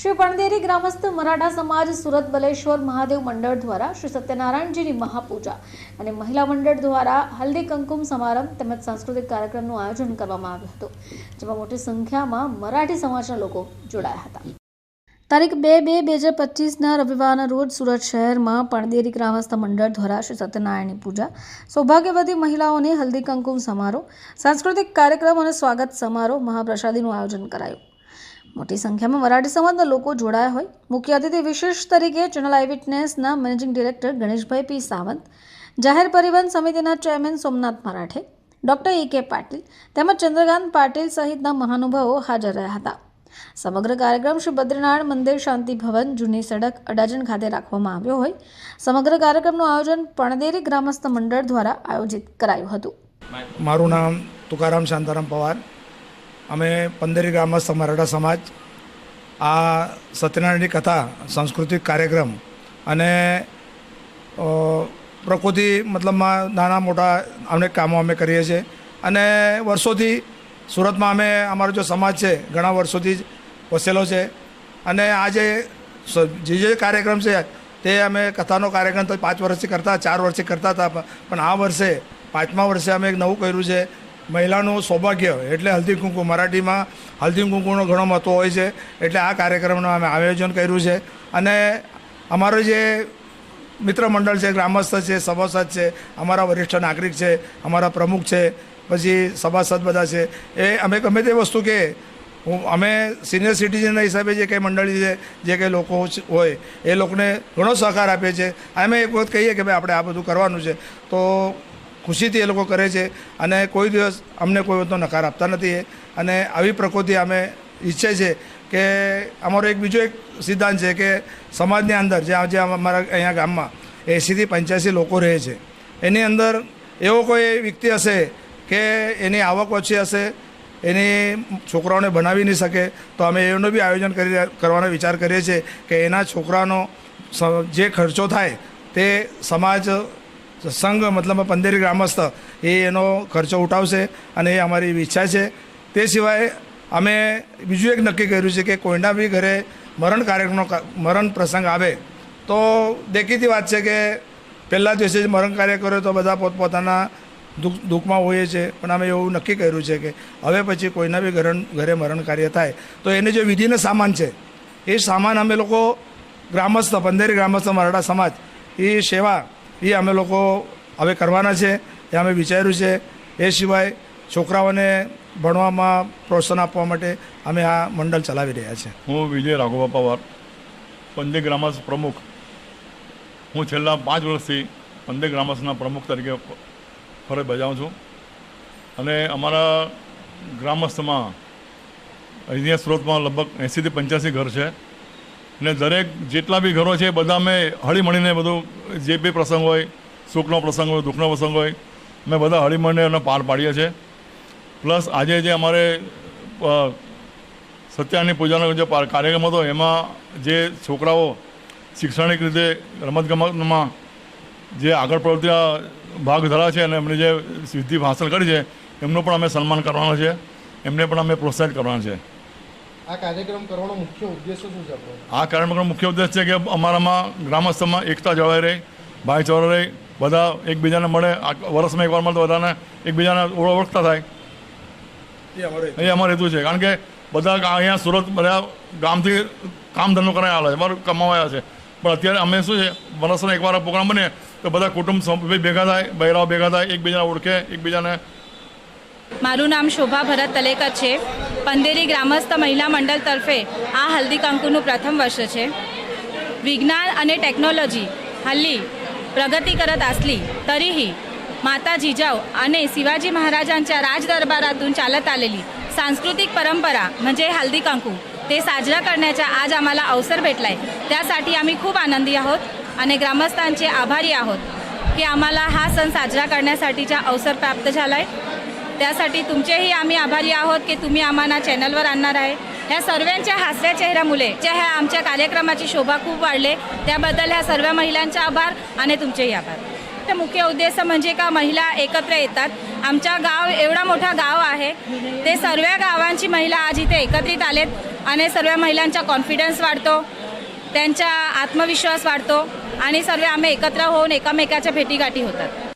શ્રી પણદેરી ગ્રામસ્થ મરાઠા સમાજ સુરત બલેશ્વર મહાદેવ મંડળ દ્વારા શ્રી સત્યનારાયણજીની મહાપૂજા અને મહિલા મંડળ દ્વારા હલ્દી કંકુમ સમારંભ તેમજ સાંસ્કૃતિક કાર્યક્રમનું આયોજન કરવામાં આવ્યું હતું, જેમાં મોટી સંખ્યામાં મરાઠી સમાજના લોકો જોડાયા હતા. તારીખ બે બે બે હજાર પચીસના રવિવારના રોજ સુરત શહેરમાં પણદેરી ગ્રામસ્થ મંડળ દ્વારા શ્રી સત્યનારાયણની પૂજા, સૌભાગ્યવતી મહિલાઓને હલ્દી કંકુમ સમારોહ, સાંસ્કૃતિક કાર્યક્રમ અને સ્વાગત સમારોહ મહાપ્રસાદીનું આયોજન કરાયું. મોટી સંખ્યામાં મરાઠી સમાજના લોકો જોડાયા હોય. મુખ્ય અતિથિ વિશેષ તરીકે ચેનલ આઈ વિટનેસના managing director Ganeshbhai P Sawant, જાહેર પરિવહન સમિતિના chairman Somnath Marathe doctor A K Patil તેમજ ચંદ્રકાંત પાટીલ સહિતના મહાનુભાવો હાજર રહ્યા હતા. સમગ્ર કાર્યક્રમ શ્રી બદ્રીનારાયણ મંદિર શાંતિ ભવન, જૂની સડક, અડાજણ ખાતે રાખવામાં આવ્યો હોય. સમગ્ર કાર્યક્રમનું આયોજન પણદેરી ગ્રામસ્થ મંડળ દ્વારા આયોજિત કરાયું હતું. મારું નામ તુકારામ શાંતારામ પવાર અમે પંદરી ગ્રામસ્થ મરાઠા સમાજ, આ સત્યનારાયણની કથા, સાંસ્કૃતિક કાર્યક્રમ અને પ્રકૃતિ મતલબમાં નાના મોટા અમને કામો અમે કરીએ છીએ. અને વર્ષોથી સુરતમાં અમે, અમારો જો સમાજ છે, ઘણા વર્ષોથી જ વસેલો છે. અને આ જે જે જે કાર્યક્રમ છે, તે અમે કથાનો કાર્યક્રમ તો પાંચ વર્ષથી કરતા, ચાર વર્ષથી કરતા હતા, પણ આ વર્ષે, પાંચમા વર્ષે અમે એક નવું કર્યું છે. મહિલાનું સૌભાગ્ય એટલે હલ્દી કુંકુ મરાઠીમાં હલ્દી કુંકુનો ઘણો મહત્વ હોય છે. એટલે આ કાર્યક્રમનું અમે આયોજન કર્યું છે. અને અમારો જે મિત્ર મંડળ છે, ગ્રામસ્થ છે, સભાસદ છે, અમારા વરિષ્ઠ નાગરિક છે, અમારા પ્રમુખ છે, પછી સભાસદ બધા છે. એ અમે ગમે તે વસ્તુ કે હું, અમે સિનિયર સિટીઝનના હિસાબે જે કંઈ મંડળી છે, જે કંઈ લોકો હોય, એ લોકોને ઘણો સહકાર આપે છે અમે એક વખત કહીએ કે ભાઈ આપણે આ બધું કરવાનું છે. તો ખુશીથી એ લોકો કરે છે અને કોઈ દિવસ અમને કોઈ વખતનો નકાર આપતા નથી. અને આવી પ્રકૃતિ અમે ઈચ્છે છે કે અમારો એક બીજો એક સિદ્ધાંત છે કે સમાજની અંદર જે આજે અમારા અહીંયા ગામમાં એંસીથી પંચ્યાસી લોકો રહે છે. એની અંદર એવો કોઈ વ્યક્તિ હશે કે એની આવક ઓછી હશે, એની છોકરાઓને બનાવી નહીં શકે, તો અમે એનું બી આયોજન કરી કરવાનો વિચાર કરીએ છીએ કે એના છોકરાનો જે ખર્ચો થાય તે સમાજ સંઘ મતલબ પંદેરી ગ્રામસ્થ એ એનો ખર્ચો ઉઠાવશે અને એ અમારી ઈચ્છા છે. તે સિવાય અમે બીજું એક નક્કી કર્યું છે કે કોઈના બી ઘરે મરણ કાર્યક્રમનો મરણ પ્રસંગ આવે તો દેખીતી વાત છે કે પહેલાં દિવસે જ મરણ કાર્ય કર્યો તો બધા પોતપોતાના દુઃખ, દુઃખમાં હોઈએ છે. પણ અમે એવું નક્કી કર્યું છે કે હવે પછી કોઈના બી ઘરે ઘરે મરણ કાર્ય થાય. તો એને જે વિધિનો સામાન છે, એ સામાન અમે લોકો ગ્રામસ્થ, પંદેરી ગ્રામસ્થ મરાઠા સમાજ, એ સેવા એ અમે લોકો હવે કરવાના છે, એ અમે વિચાર્યું છે. એ સિવાય છોકરાઓને ભણવામાં પ્રોત્સાહન આપવા માટે અમે આ મંડળ ચલાવી રહ્યા છીએ હું વિજય રાઘવા પવાર પંદે ગ્રામસ પ્રમુખ. હું છેલ્લા પાંચ વર્ષથી પંદે ગ્રામસના પ્રમુખ તરીકે ફરજ બજાવું છું. અને અમારા ગ્રામસ્થમાં અહીંયા સુરતમાં લગભગ એંસીથી પંચ્યાસી ઘર છે. ને દરેક જેટલા બી ઘરો છે બધા મેં હળી મળીને બધું, જે બી પ્રસંગ હોય, સુખનો પ્રસંગ હોય, દુઃખનો પ્રસંગ હોય મેં બધા હળી મળીને એનો પાર પાડીએ છીએ. પ્લસ આજે જે અમારે સત્યાની પૂજાનો જે કાર્યક્રમ હતો, એમાં જે છોકરાઓ શૈક્ષણિક રીતે રમતગમતમાં જે આગળ પ્રવૃત્તિમાં ભાગ ધરા છે અને એમની જે સિદ્ધિ હાંસલ કરી છે, એમનું પણ અમે સન્માન કરવાનો છે એમને પણ અમે પ્રોત્સાહિત કરવાના છે આ કાર્યક્રમ કરવાનો મુખ્ય ઉદ્દેશ્ય શું છે આ કાર્યક્રમનો મુખ્ય ઉદ્દેશ છે કે અમારામાં ગ્રામસ્થમાં એકતા જળવાઈ રહે ભાઈચારો રહે બધા એકબીજાને મળે આ વર્ષમાં એકવાર મળે તો બધાને એકબીજાને ઓળખ- ઓળખતા થાય. એ અમારો હેતુ છે. કારણ કે બધા અહીંયા સુરત બધા ગામથી કામ ધંધો કરાય આવે છે અમારું કમાવાયા છે. પણ અત્યારે અમે શું છે વર્ષનો એકવાર આ પ્રોગ્રામ બને તો બધા કુટુંબ ભેગા થાય બહેરાઓ ભેગા થાય એકબીજાને ઓળખે એકબીજાને મારું નામ શોભા ભરત તલેકર છે. પંદેરી ગ્રામસ્થ મહિલા મંડળ તરફે આ હલ્દી કંકુનું પ્રથમ વર્ષ છે विज्ञान आणि टेक्नॉलॉजी हल्ली प्रगती करत असली तरीही माता जिजाऊ आणि शिवाजी महाराजांच्या राजदरबारातून चालत आलेली सांस्कृतिक परंपरा म्हणजे हल्दी कांकू ते साजरा करण्याचा आज आम्हाला अवसर भेटला आहे त्यासाठी आम्ही खूप आनंदी आहोत आणि ग्रामस्थांचे आभारी आहोत की आम्हाला हा सण साजरा करण्यासाठीचा अवसर प्राप्त झाला आहे त्यासाठी तुमचेही आम्ही आभारी आहोत की तुम्ही आम्हाला चॅनलवर आणणार आहे. ह्या सर्वांच्या हास्या चेहऱ्यामुळे ज्या ह्या आमच्या कार्यक्रमाची शोभा खूप वाढले. त्याबद्दल ह्या सर्व महिलांचा आभार आणि तुमचेही आभार. तर मुख्य उद्देश म्हणजे का महिला एकत्र येतात. आमच्या गाव एवढा मोठा गाव आहे. ते सर्व गावांची महिला आज इथे एकत्रित आलेत आणि सर्व महिलांचा कॉन्फिडन्स वाढतो. त्यांचा आत्मविश्वास वाढतो आणि सर्व आम्ही एकत्र होऊन एकामेकाच्या भेटीगाठी होतात.